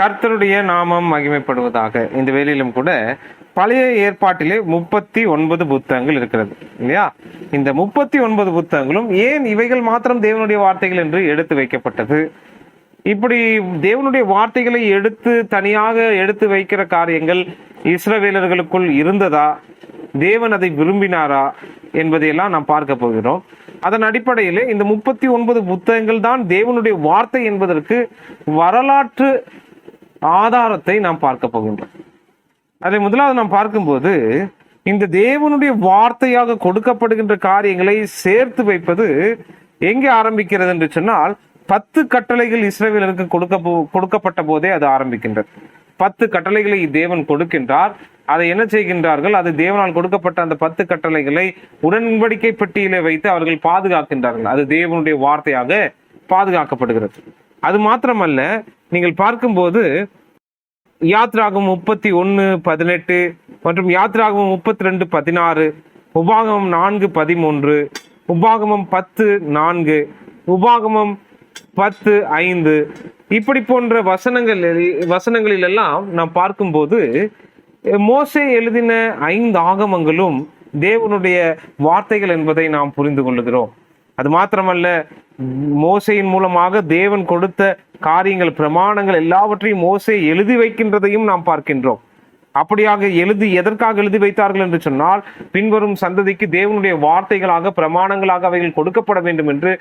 கர்த்தருடைய நாமம் மகிமைப்படுவதாக இந்த வேலையிலும் கூட பழைய ஏற்பாட்டிலே முப்பத்தி ஒன்பது புத்தகங்கள் இருக்கிறது இல்லையா? இந்த முப்பத்தி ஒன்பது புத்தகங்களும் ஏன் இவைகள் மாத்திரம் தேவனுடைய வார்த்தைகள் என்று எடுத்து வைக்கப்பட்டது? இப்படி தேவனுடைய வார்த்தைகளை எடுத்து தனியாக எடுத்து வைக்கிற காரியங்கள் இஸ்ரவேலர்களுக்குள் இருந்ததா? தேவன் அதை விரும்பினாரா? என்பதையெல்லாம் நாம் பார்க்க போகிறோம். அதன் அடிப்படையில் இந்த முப்பத்தி ஒன்பது புத்தகங்கள் தான் தேவனுடைய வார்த்தை என்பதற்கு வரலாற்று ஆதாரத்தை நாம் பார்க்க போகின்றோம். அதை முதலாவது நாம் பார்க்கும்போது இந்த தேவனுடைய வார்த்தையாக கொடுக்கப்படுகின்ற காரியங்களை சேர்த்து வைப்பது எங்கே ஆரம்பிக்கிறது என்று சொன்னால் பத்து கட்டளைகள் இஸ்ரவேலருக்கு கொடுக்க போ- கொடுக்கப்பட்ட போதே அது ஆரம்பிக்கின்றது. பத்து கட்டளைகளை தேவன் கொடுக்கின்றார். அதை என்ன செய்கின்றார்கள்? அது தேவனால் கொடுக்கப்பட்ட அந்த பத்து கட்டளைகளை உடன்படிக்கை பெட்டியிலே வைத்து அவர்கள் பாதுகாக்கின்றார்கள். அது தேவனுடைய வார்த்தையாக பாதுகாக்கப்படுகிறது. அது மாத்திரமல்ல நீங்கள் பார்க்கும்போது யாத்ராகம் முப்பத்தி ஒன்று பதினெட்டு மற்றும் யாத்ராகம் முப்பத்தி ரெண்டு பதினாறு உபாகமம் நான்கு பதிமூன்று உபாகமம் பத்து நான்கு உபாகமம் பத்து ஐந்து. இப்படி போன்ற வசனங்கள் வசனங்களில் எல்லாம் நாம் பார்க்கும்போது மோசே எழுதின ஐந்து ஆகமங்களும் தேவனுடைய வார்த்தைகள் என்பதை நாம் புரிந்து கொள்ளுகிறோம். அது மாத்திரமல்ல மோசையின் மூலமாக தேவன் கொடுத்த காரியங்கள் பிரமாணங்கள் எல்லாவற்றையும் மோசே எழுதி வைக்கின்றதையும் நாம் பார்க்கின்றோம். அப்படியாக எழுதி எதற்காக எழுதி வைத்தார்கள் என்று சொன்னால் பின்வரும் சந்ததிக்கு தேவனுடைய வார்த்தைகளாக பிரமாணங்களாக அவைகள் கொடுக்கப்பட வேண்டும் என்று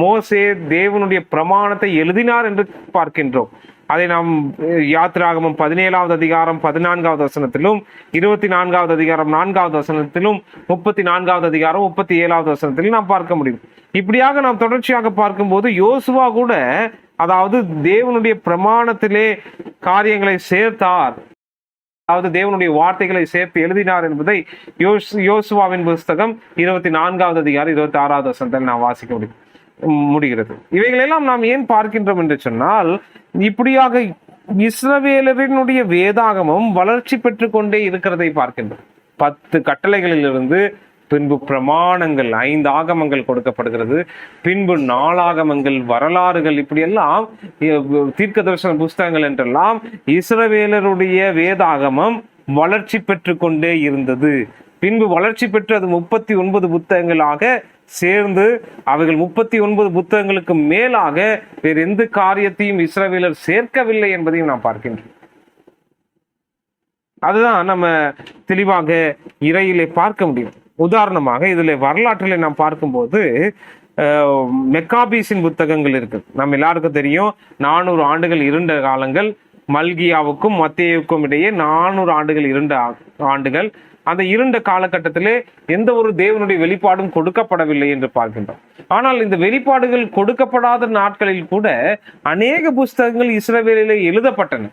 மோசே தேவனுடைய பிரமாணத்தை எழுதினார் என்று பார்க்கின்றோம். அதை நாம் அஹ், யாத்திராகமம் பதினேழாவது அதிகாரம் பதினான்காவது வசனத்திலும் இருபத்தி நான்காவது அதிகாரம் நான்காவது வசனத்திலும் முப்பத்தி நான்காவது அதிகாரம் முப்பத்தி ஏழாவது வசனத்திலும் நாம் பார்க்க முடியும். இப்படியாக நாம் தொடர்ச்சியாக பார்க்கும்போது யோசுவா கூட அதாவது தேவனுடைய பிரமாணத்திலே காரியங்களை சேர்த்தார். அதாவது தேவனுடைய வார்த்தைகளை சேர்த்து எழுதினார் என்பதை யோசுவாவின் புஸ்தகம் இருபத்தி நான்காவது அதிகாரம் இருபத்தி ஆறாவது வசனத்தில் நாம் வாசிக்க முடியும். முடிகிறது. இவைகளெல்லாம் நாம் ஏன் பார்க்கின்றோம் என்று சொன்னால் இப்படியாக இஸ்ரவேலரினுடைய வேதாகமும் வளர்ச்சி பெற்று கொண்டே இருக்கிறதை பார்க்கின்றோம். பத்து கட்டளைகளிலிருந்து பின்பு பிரமாணங்கள் ஐந்து ஆகமங்கள் கொடுக்கப்படுகிறது. பின்பு நாளாகமங்கள் வரலாறுகள் இப்படியெல்லாம் தீர்க்க தரிசன புஸ்தகங்கள் என்றெல்லாம் இஸ்ரவேலருடைய வேதாகமம் வளர்ச்சி பெற்று கொண்டே இருந்தது. பின்பு வளர்ச்சி பெற்று அது முப்பத்தி ஒன்பது புத்தகங்களாக சேர்ந்து அவைகள் முப்பத்தி ஒன்பது புத்தகங்களுக்கு மேலாக வேறு எந்த காரியத்தையும் இஸ்ரவேலர் சேர்க்கவில்லை என்பதையும் நாம் பார்க்கின்றோம். அதுதான் நம்ம தெளிவாக இறையிலே பார்க்க முடியும். உதாரணமாக இதுல வரலாற்றில் நாம் பார்க்கும்போது மெக்காபீஸின் புத்தகங்கள் இருக்கு. நம்ம எல்லாருக்கும் தெரியும் நானூறு ஆண்டுகள் இருண்ட காலங்கள் மல்கியாவுக்கும் மத்தியவுக்கும் இடையே நானூறு ஆண்டுகள் இருண்ட ஆண்டுகள். அந்த இருண்ட காலகட்டத்திலே எந்த ஒரு தேவனுடைய வெளிப்பாடும் கொடுக்கப்படவில்லை என்று பார்க்கின்றோம். ஆனால் இந்த வெளிப்பாடுகள் கொடுக்கப்படாத நாட்களில் கூட அநேக புஸ்தகங்கள் இஸ்ரவேலிலே எழுதப்பட்டன.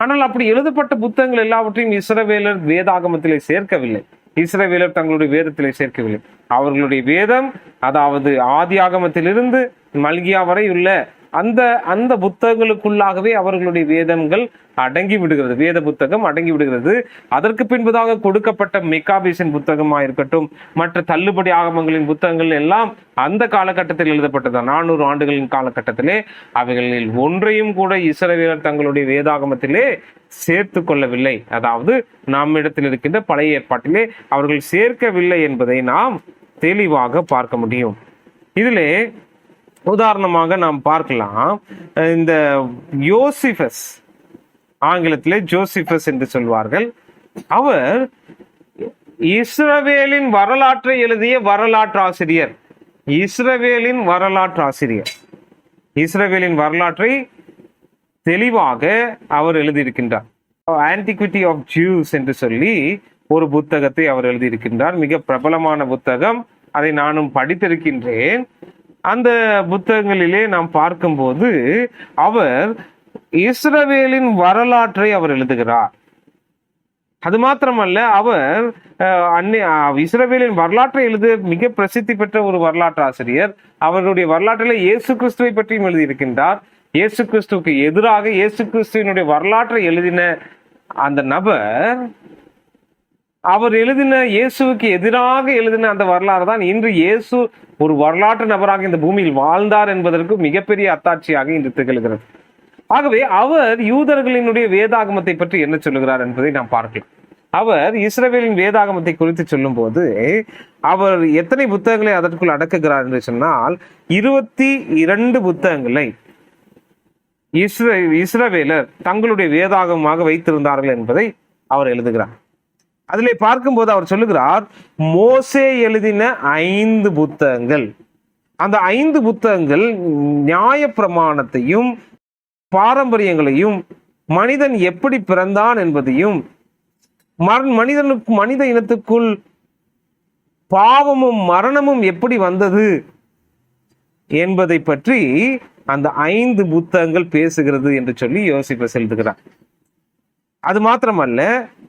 ஆனால் அப்படி எழுதப்பட்ட புத்தகங்கள் எல்லாவற்றையும் இஸ்ரவேலர் வேதாகமத்திலே சேர்க்கவில்லை. இஸ்ரவேலர் தங்களுடைய வேதத்திலே சேர்க்கவில்லை. அவர்களுடைய வேதம் அதாவது ஆதி ஆகமத்திலிருந்து மல்கியா வரை உள்ள அந்த அந்த புத்தகங்களுக்குள்ளாகவே அவர்களுடைய வேதங்கள் அடங்கி விடுகிறது. வேத புத்தகம் அடங்கி விடுகிறது. அதற்கு பின்பதாக கொடுக்கப்பட்ட மெக்காபிஸின் புத்தகமா இருக்கட்டும் மற்ற தள்ளுபடி ஆகமங்களின் புத்தகங்கள் எல்லாம் அந்த காலகட்டத்தில் எழுதப்பட்டது நானூறு ஆண்டுகளின் காலகட்டத்திலே அவைகளில் ஒன்றையும் கூட இஸ்ரவேலர் தங்களுடைய வேதாகமத்திலே சேர்த்து கொள்ளவில்லை. அதாவது நம்மிடத்தில் இருக்கின்ற பழைய ஏற்பாட்டிலே அவர்கள் சேர்க்கவில்லை என்பதை நாம் தெளிவாக பார்க்க முடியும். இதிலே உதாரணமாக நாம் பார்க்கலாம். இந்த யோசிபஸ் ஆங்கிலத்திலே ஜோசிபஸ் என்று சொல்வார்கள். அவர் இஸ்ரவேலின் வரலாற்றை எழுதிய வரலாற்று ஆசிரியர் இஸ்ரவேலின் வரலாற்று ஆசிரியர் இஸ்ரவேலின் வரலாற்றை தெளிவாக அவர் எழுதியிருக்கின்றார். ஆன்டிக்விட்டி ஆஃப் ஜூஸ் என்று சொல்லி ஒரு புத்தகத்தை அவர் எழுதியிருக்கின்றார். மிக பிரபலமான புத்தகம். அதை நானும் படித்திருக்கின்றேன். அந்த புத்தகங்களிலே நாம் பார்க்கும்போது அவர் இஸ்ரவேலின் வரலாற்றை அவர் எழுதுகிறார். அது மாத்திரமல்ல அவர் அஹ், அன்னை இஸ்ரவேலின் வரலாற்றை எழுத மிக பிரசித்தி பெற்ற ஒரு வரலாற்று ஆசிரியர் அவருடைய வரலாற்றில் இயேசு கிறிஸ்துவை பற்றியும் எழுதியிருக்கின்றார். இயேசு கிறிஸ்துவுக்கு எதிராக இயேசு கிறிஸ்துவினுடைய வரலாற்றை எழுதின அந்த நபர் அவர் எழுதின இயேசுவுக்கு எதிராக எழுதின அந்த வரலாறு தான் இன்று இயேசு ஒரு வரலாற்று நபராக இந்த பூமியில் வாழ்ந்தார் என்பதற்கு மிகப்பெரிய அத்தாட்சியாக இன்று திகழ்கிறது. ஆகவே அவர் யூதர்களினுடைய வேதாகமத்தை பற்றி என்ன சொல்லுகிறார் என்பதை நாம் பார்க்கலாம். அவர் இஸ்ரவேலின் வேதாகமத்தை குறித்து சொல்லும்போது அவர் எத்தனை புத்தகங்களை அதற்குள் அடக்குகிறார் என்று சொன்னால் இருபத்தி இரண்டு புத்தகங்களை இஸ்ரே இஸ்ரவேலர் தங்களுடைய வேதாகமாக வைத்திருந்தார்கள் என்பதை அவர் எழுதுகிறார். அதில் பார்க்கும்போது அவர் சொல்லுகிறார் மோசே எழுதின ஐந்து புத்தகங்கள். அந்த ஐந்து புத்தகங்கள் நியாய பிரமாணத்தையும் பாரம்பரியங்களையும் மனிதன் எப்படி பிறந்தான் என்பதையும் மர- மனிதனுக்கு மனித இனத்துக்குள் பாவமும் மரணமும் எப்படி வந்தது என்பதை பற்றி அந்த ஐந்து புத்தகங்கள் பேசுகிறது என்று சொல்லி யோசிப்ப செலுத்துகிறார். அது மாத்திரமல்ல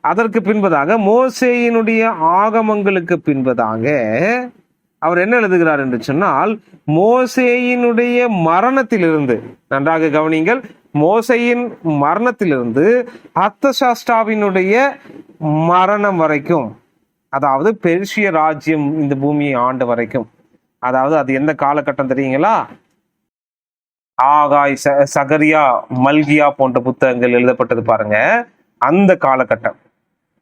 அதற்கு பின்பதாக மோசேயினுடைய ஆகமங்களுக்கு பின்பதாக அவர் என்ன எழுதுகிறார் என்று சொன்னால் மோசேயினுடைய மரணத்திலிருந்து நன்றாக கவனிங்கள் மோசையின் மரணத்திலிருந்து அர்த்தசாஸ்டாவினுடைய மரணம் வரைக்கும் அதாவது பெர்ஷிய ராஜ்யம் இந்த பூமியை ஆண்டு வரைக்கும் அதாவது அது எந்த காலகட்டம் தெரியுங்களா? ஆகாய் ச- சகரியா மல்கியா போன்ற புத்தகங்கள் எழுதப்பட்டது பாருங்க. அந்த காலகட்டம்.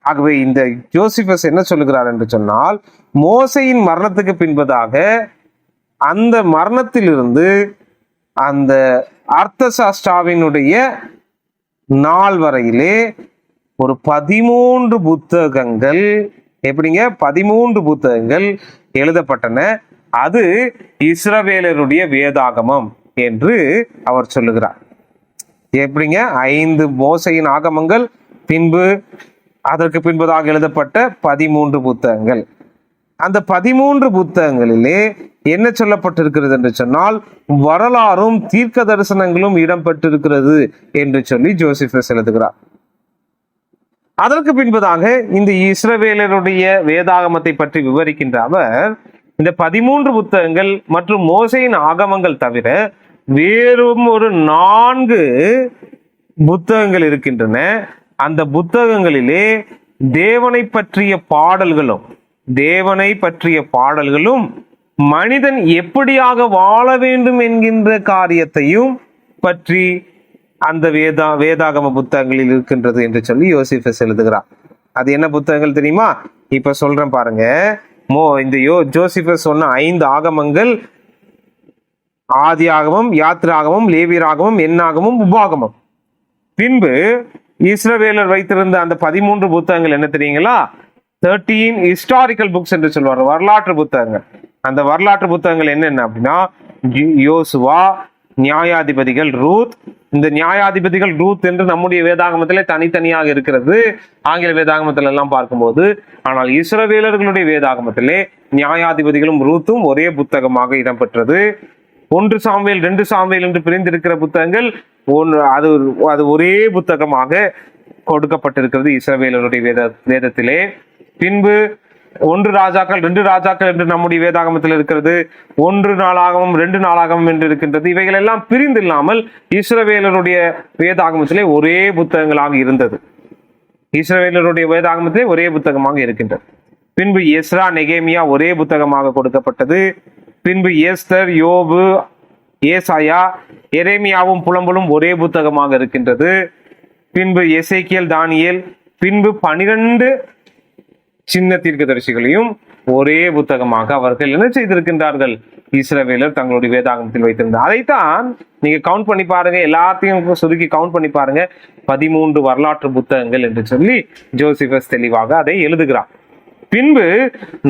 ஆகவே இந்த ஜோசிபஸ் என்ன சொல்லுகிறார் என்று சொன்னால் மோசையின் மரணத்துக்கு பின்பதாக அந்த மரணத்திலிருந்து அந்த அர்த்தசாஸ்திராவினுடைய நாள் வரையிலே ஒரு பதிமூன்று புத்தகங்கள் எப்படிங்க? பதிமூன்று புத்தகங்கள் எழுதப்பட்டன. அது இஸ்ரவேலருடைய வேதாகமம் என்று அவர் சொல்லுகிறார். எப்படிங்க? ஐந்து மோசையின் ஆகமங்கள் பின்பு அதற்கு பின்பதாக எழுதப்பட்ட பதிமூன்று புத்தகங்கள். அந்த பதிமூன்று புத்தகங்களிலே என்ன சொல்லப்பட்டிருக்கிறது என்று சொன்னால் வரலாறும் தீர்க்க தரிசனங்களும் இடம்பெற்றிருக்கிறது என்று சொல்லி ஜோசிஃபஸ் எழுதுகிறார். அதற்கு பின்பதாக இந்த இஸ்ரவேலருடைய வேதாகமத்தை பற்றி விவரிக்கின்ற அவர் இந்த பதிமூன்று புத்தகங்கள் மற்றும் மோசையின் ஆகமங்கள் தவிர வேறும் ஒரு நான்கு புத்தகங்கள் இருக்கின்றன. அந்த புத்தகங்களிலே தேவனை பற்றிய பாடல்களும் தேவனை பற்றிய பாடல்களும் மனிதன் எப்படியாக வாழ வேண்டும் என்கின்ற காரியத்தையும் பற்றி அந்த வேதா வேதாகம புத்தகங்களில் இருக்கின்றது என்று சொல்லி யோசிஃபஸ் எழுதுகிறார் அது என்ன புத்தகங்கள் தெரியுமா? இப்ப சொல்றேன் பாருங்க. மோ இந்த யோ ஜோசிஃபஸ் சொன்ன ஐந்து ஆகமங்கள் ஆதி ஆகமம் யாத்திராகமம் லேவியராகமம் எண்ணாகமம் உபாகமம். பின்பு இஸ்ரவேலர் வைத்திருந்த அந்த பதிமூன்று புத்தகங்கள் என்ன தெரியுங்களா? தேர்ட்டீன் ஹிஸ்டாரிக்கல் புக்ஸ் என்று சொல்வார் வரலாற்று புத்தகங்கள். அந்த வரலாற்று புத்தகங்கள் என்னென்ன அப்படின்னா யோசுவா நியாயாதிபதிகள் ரூத். இந்த நியாயாதிபதிகள் ரூத் என்று நம்முடைய வேதாகமத்திலே தனித்தனியாக இருக்கிறது. ஆங்கில வேதாகமத்தில் எல்லாம் பார்க்கும்போது ஆனால் இஸ்ரவேலர்களுடைய வேதாகமத்திலே நியாயாதிபதிகளும் ரூத்தும் ஒரே புத்தகமாக இடம்பெற்றது ஒன்று சாமுவேல் ரெண்டு சாமுவேல் என்று பிரிந்திருக்கிற புத்தகங்கள் ஒன்று அது அது ஒரே புத்தகமாக கொடுக்கப்பட்டிருக்கிறது இஸ்ரவேலருடைய வேத வேதத்திலே. பின்பு ஒன்று ராஜாக்கள் ரெண்டு ராஜாக்கள் என்று நம்முடைய வேதாகமத்தில் இருக்கிறது. ஒன்று நாளாகவும் ரெண்டு நாளாகவும் என்று இருக்கின்றது. இவைகள் எல்லாம் பிரிந்து இல்லாமல் இஸ்ரவேலருடைய வேதாகமத்திலே ஒரே புத்தகங்களாக இருந்தது. இஸ்ரவேலருடைய வேதாகமத்திலே ஒரே புத்தகமாக இருக்கின்றது. பின்பு எஸ்ரா நெகேமியா ஒரே புத்தகமாக கொடுக்கப்பட்டது. பின்பு ஏஸ்தர் யோபு ஏசாயா எரேமியாவும் புலம்பலும் ஒரே புத்தகமாக இருக்கின்றது. பின்பு எசைக்கியல் தானியல் பின்பு பனிரெண்டு சின்ன தீர்க்கதரிசிகளையும் ஒரே புத்தகமாக அவர்கள் என்ன செய்திருக்கின்றார்கள்? இஸ்ரவேலர் தங்களுடைய வேதாகமத்தில் வைத்திருந்தார். அதைத்தான் நீங்க கவுண்ட் பண்ணி பாருங்க எல்லாத்தையும் சுருக்கி கவுண்ட் பண்ணி பாருங்க. பதிமூன்று வரலாற்று புத்தகங்கள் என்று சொல்லி ஜோசிபஸ் தெளிவாக அதை எழுதுகிறார். பின்பு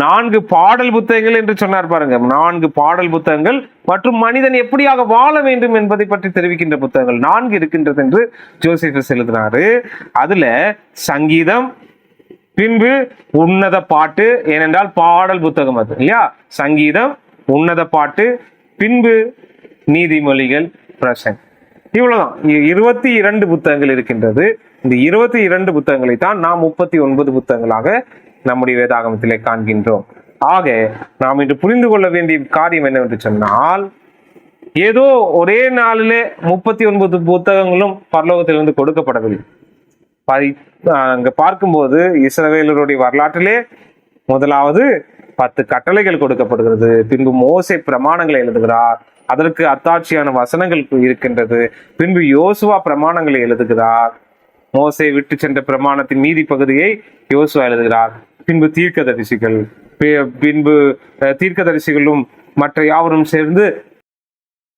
நான்கு பாடல் புத்தகங்கள் என்று சொன்னார் பாருங்க. நான்கு பாடல் புத்தகங்கள் மற்றும் மனிதன் எப்படியாக வாழ வேண்டும் என்பதை பற்றி தெரிவிக்கின்ற புத்தகங்கள் நான்கு இருக்கின்றது என்று ஜோசிபஸ் எழுதினாரு. அதுல சங்கீதம் பின்பு உன்னத பாட்டு ஏனென்றால் பாடல் புத்தகம் அது இல்லையா? சங்கீதம் உன்னத பாட்டு பின்பு நீதிமொழிகள் பிரசன் இவ்வளவுதான். இருபத்தி இரண்டு புத்தகங்கள் இருக்கின்றது. இந்த இருபத்தி இரண்டு புத்தகங்களை தான் நாம் முப்பத்தி ஒன்பது புத்தகங்களாக நம்முடைய வேதாகமத்திலே காண்கின்றோம். ஆக நாம் இன்று புரிந்து கொள்ள வேண்டிய காரியம் என்னவென்று சொன்னால் ஏதோ ஒரே நாளிலே முப்பத்தி ஒன்பது புத்தகங்களும் பரலோகத்திலிருந்து கொடுக்கப்படவில்லை. பதி- ஆஹ் பார்க்கும்போது இஸ்ரவேலருடைய வரலாற்றிலே முதலாவது பத்து கட்டளைகள் கொடுக்கப்படுகிறது. பின்பு மோசை பிரமாணங்களை எழுதுகிறார். அதற்கு அத்தாட்சியான வசனங்கள் இருக்கின்றது. பின்பு யோசுவா பிரமாணங்களை எழுதுகிறார். மோசை விட்டு சென்ற பிரமாணத்தின் மீதி பகுதியை யோசுவா எழுதுகிறார். பின்பு தீர்க்கதரிசிகள் பி- பின்பு தீர்க்க தீர்க்கதரிசிகளும் மற்ற யாவரும் சேர்ந்து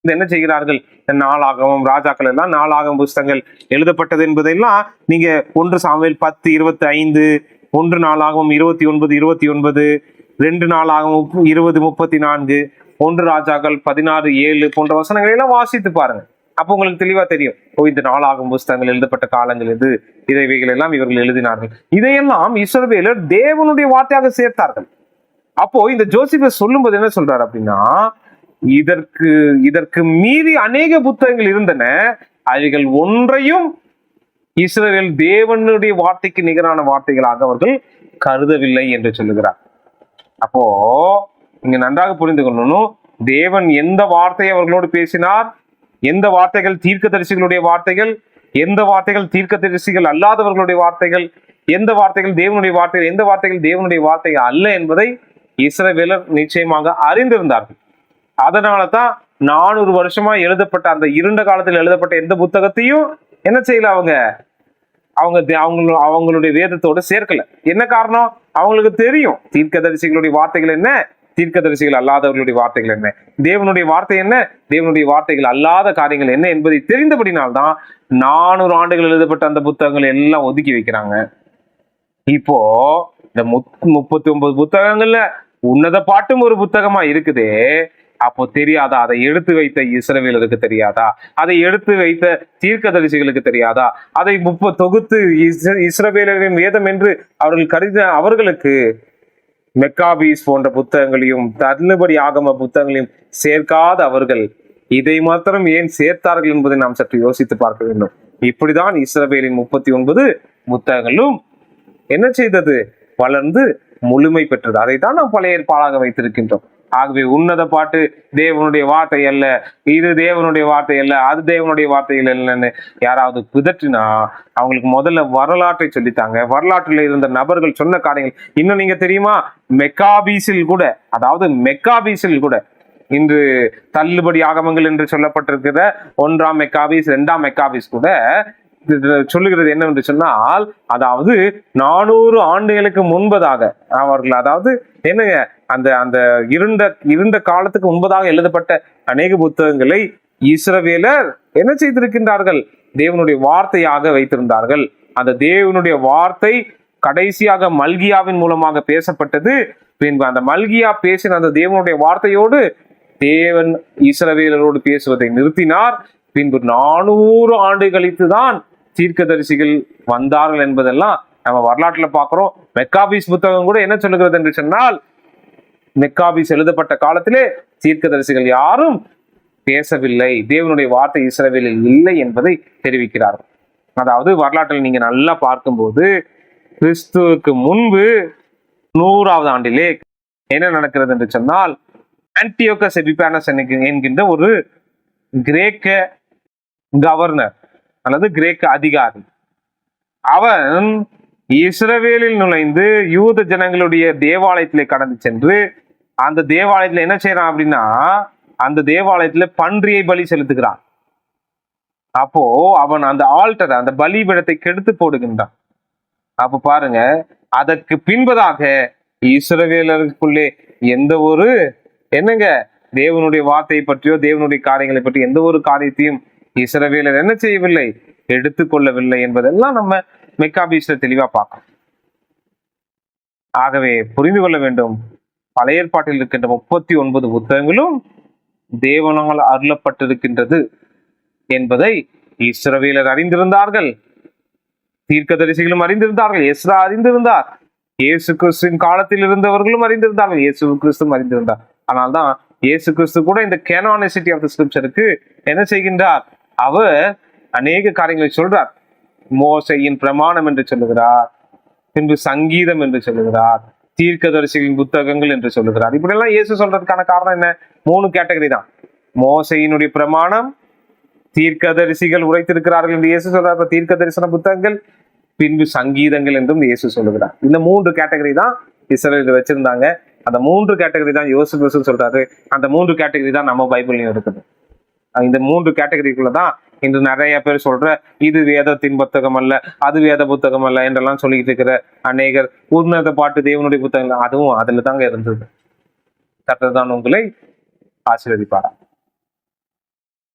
என்ன செய்கிறார்கள்? நாளாகவும் ராஜாக்கள் எல்லாம் நாளாகவும் புஸ்தங்கள் எழுதப்பட்டது என்பதெல்லாம் நீங்க ஒன்று சாமியில் பத்து இருபத்தி ஐந்து ஒன்று நாளாகவும் இருபத்தி ஒன்பது இருபத்தி ஒன்பது ரெண்டு நாளாகவும் இருபது முப்பத்தி நான்கு ஒன்று ராஜாக்கள் பதினாறு ஏழு போன்ற வசனங்களை எல்லாம் வாசித்து பாருங்க. அப்போ உங்களுக்கு தெளிவா தெரியும். ஓ இந்த நாளாகும் புஸ்தகங்கள் எழுதப்பட்ட காலங்கள் இது இதைவைகள் எல்லாம் இவர்கள் எழுதினார்கள். இதையெல்லாம் இஸ்ரவேலர் தேவனுடைய வார்த்தையாக சேர்த்தார்கள். அப்போ இந்த ஜோசிபர் சொல்லும்போது என்ன சொல்றாரு அப்படின்னா இதற்கு இதற்கு மீறி அநேக புத்தகங்கள் இருந்தன. அவைகள் ஒன்றையும் இஸ்ரேல் தேவனுடைய வார்த்தைக்கு நிகரான வார்த்தைகளாக அவர்கள் கருதவில்லை என்று சொல்லுகிறார். அப்போ இங்க நன்றாக புரிந்து கொள்ளணும். தேவன் எந்த வார்த்தையை அவர்களோடு பேசினார்? எந்த வார்த்தைகள் தீர்க்கதரிசிகளுடைய வார்த்தைகள்? எந்த வார்த்தைகள் தீர்க்கதரிசிகள் அல்லாதவர்களுடைய வார்த்தைகள்? எந்த வார்த்தைகள் தேவனுடைய வார்த்தைகள்? எந்த வார்த்தைகள் தேவனுடைய வார்த்தைகள் அல்ல என்பதை இஸ்ரவேலர் நிச்சயமாக அறிந்திருந்தார்கள். அதனால தான் நானூறு வருஷமா எழுதப்பட்ட அந்த இருண்ட காலத்தில் எழுதப்பட்ட எந்த புத்தகத்தையும் என்ன செய்யல அவங்க? அவங்க அவங்க அவங்களுடைய வேதத்தோட சேர்க்கல. என்ன காரணம்? அவங்களுக்கு தெரியும். தீர்க்கதரிசிகளுடைய வார்த்தைகள் என்ன? தீர்க்கதரிசிகள் அல்லாதவர்களுடைய வார்த்தைகள் என்ன? தேவனுடைய வார்த்தை என்ன? தேவனுடைய வார்த்தைகள் அல்லாத காரியங்கள் என்ன என்பதை தெரிந்தபடினால்தான் நானூறு ஆண்டுகள் எழுதப்பட்ட அந்த புத்தகங்கள் எல்லாம் ஒதுக்கி வைக்கிறாங்க. இப்போ இந்த முத்- முப்பத்தி ஒன்பது புத்தகங்கள்ல உன்னத பாட்டும் ஒரு புத்தகமா இருக்குதே. அப்போ தெரியாதா? அதை எடுத்து வைத்த இஸ்ரவேலருக்கு தெரியாதா? அதை எடுத்து வைத்த தீர்க்கதரிசிகளுக்கு தெரியாதா? அதை முப்ப தொகுத்து இஸ்- இஸ்ரவேலரின் வேதம் என்று அவர்கள் கருத அவர்களுக்கு மெக்காபீஸ் போன்ற புத்தகங்களையும் தள்ளுபடி ஆகம புத்தகங்களையும் சேர்க்காத அவர்கள் இதை மாத்திரம் ஏன் சேர்த்தார்கள் என்பதை நாம் சற்று யோசித்து பார்க்க வேண்டும். இப்படிதான் இஸ்ரவேலின் முப்பத்தி ஒன்பது புத்தகங்களும் என்ன செய்தது? வளர்ந்து முழுமை பெற்றது. அதை தான் நாம் பழைய ஏற்பாடாக வைத்திருக்கின்றோம். ஆகவே உன்னத பாட்டு தேவனுடைய வார்த்தை அல்ல. இது தேவனுடைய வார்த்தை அல்ல அது தேவனுடைய வார்த்தைகள் இல்லைன்னு யாராவது பிதற்றினா அவங்களுக்கு முதல்ல வரலாற்றை சொல்லித்தாங்க. வரலாற்றில் இருந்த நபர்கள் சொன்ன காரியங்கள். இன்னும் நீங்க தெரியுமா? மெக்காபீஸில் கூட அதாவது மெக்காபீஸில் கூட இன்று தள்ளுபடி ஆகமங்கள் என்று சொல்லப்பட்டிருக்கிற ஒன்றாம் மெக்காபீஸ் இரண்டாம் மெக்காபீஸ் கூட சொல்லுகிறது என்னவென்று சொன்னால் அதாவது நானூறு ஆண்டுகளுக்கு முன்பதாக அவர்கள் அதாவது என்னங்க அந்த அந்த இருண்ட இருண்ட காலத்துக்கு முன்பதாக எழுதப்பட்ட அநேக புத்தகங்களை இஸ்ரவேலர் என்ன செய்திருக்கின்றார்கள்? தேவனுடைய வார்த்தையாக வைத்திருந்தார்கள். அந்த தேவனுடைய வார்த்தை கடைசியாக மல்கியாவின் மூலமாக பேசப்பட்டது. பின்பு அந்த மல்கியா பேசின அந்த தேவனுடைய வார்த்தையோடு தேவன் இஸ்ரவேலரோடு பேசுவதை நிறுத்தினார். பின்பு நானூறு ஆண்டு கழித்து தான் தீர்க்கதரிசிகள் வந்தார்கள் என்பதெல்லாம் நம்ம வரலாற்றில் பார்க்குறோம். மெக்காபீஸ் புத்தகம் கூட என்ன சொல்லுகிறது என்று சொன்னால் மெக்காபீஸ் எழுதப்பட்ட காலத்திலே தீர்க்கதரிசிகள் யாரும் பேசவில்லை. தேவனுடைய வார்த்தை இஸ்ரவேலில் இல்லை என்பதை தெரிவிக்கிறார்கள் அதாவது வரலாற்றில் நீங்க நல்லா பார்க்கும்போது கிறிஸ்துவுக்கு முன்பு நூறாவது ஆண்டிலே என்ன நடக்கிறது என்று சொன்னால் ஆன்டியோகஸ் எபிபானஸ் என்கின்ற ஒரு கிரேக்க கவர்னர் அல்லது கிரேக்க அதிகாரி. அவன் இஸ்ரவேலில் நுழைந்து யூத ஜனங்களுடைய தேவாலயத்திலே கடந்து சென்று அந்த தேவாலயத்துல என்ன செய்யறான் அப்படின்னா அந்த தேவாலயத்துல பன்றியை பலி செலுத்துகிறான். அப்போ அவன் அந்த ஆல்டர் அந்த பலிபீடத்தை கெடுத்து போடுகின்றான். அப்ப பாருங்க அதற்கு பின்பதாக இஸ்ரவேலருக்குள்ளே எந்த ஒரு என்னங்க தேவனுடைய வார்த்தையை பற்றியோ தேவனுடைய காரியங்களை பற்றி எந்த ஒரு காரியத்தையும் இஸ்ரவேலர் என்ன செய்யவில்லை எடுத்துக்கொள்ளவில்லை என்பதெல்லாம் நம்ம மெக்காபீஸ்ல தெளிவா பார்க்கும் ஆகவே புரிந்து கொள்ள வேண்டும். பழைய ஏற்பாட்டில் இருக்கின்ற முப்பத்தி ஒன்பது புத்தகங்களும் தேவனால் அருளப்பட்டிருக்கின்றது என்பதை இஸ்ரவேலர் அறிந்திருந்தார்கள். தீர்க்கதரிசிகளும் அறிந்திருந்தார்கள். எஸ்ரா அறிந்திருந்தார். இயேசு கிறிஸ்துவின் காலத்தில் இருந்தவர்களும் அறிந்திருந்தார்கள். இயேசு கிறிஸ்துவும் அறிந்திருந்தார். ஆனால்தான் இயேசு கிறிஸ்து கூட இந்த கேனானிசிட்டி ஆஃப் த ஸ்கிரிப்சருக்கு என்ன செய்கின்றார்? அவர் அநேக காரியங்களை சொல்றார். மோசையின் பிரமாணம் என்று சொல்லுகிறார் பின்பு சங்கீதம் என்று சொல்லுகிறார் தீர்க்கதரிசிகளின் புத்தகங்கள் என்று சொல்லுகிறார். இப்படி எல்லாம் இயேசு சொல்றதுக்கான காரணம் என்ன? மூணு கேட்டகரி தான். மோசையினுடைய பிரமாணம் தீர்க்கதரிசிகள் உரைத்திருக்கிறார்கள் என்று இயேசு சொல்றார். அப்ப தீர்க்க தரிசன புத்தகங்கள் பின்பு சங்கீதங்கள் என்றும் இயேசு சொல்லுகிறார். இந்த மூன்று கேட்டகரி தான் இஸ்ரேல் வச்சிருந்தாங்க. அந்த மூன்று கேட்டகரி தான் யோசு சொல்றாரு. அந்த மூன்று கேட்டகரி தான் நம்ம பைபிள்லயும் இருக்குது. இந்த மூன்று கேட்டகரிக்குள்ள தான் இன்று நிறைய பேர் சொல்ற இது வேதத்தின் புத்தகம் அல்ல அது வேத புத்தகம் அல்ல என்றெல்லாம் சொல்லிட்டு இருக்கிற அநேகர் உன்னத பாட்டு தேவனுடைய புத்தகம் அதுவும் அதுல தாங்க இருந்தது. கர்த்தர் தான் உங்களை ஆசீர்வதிப்பாரா?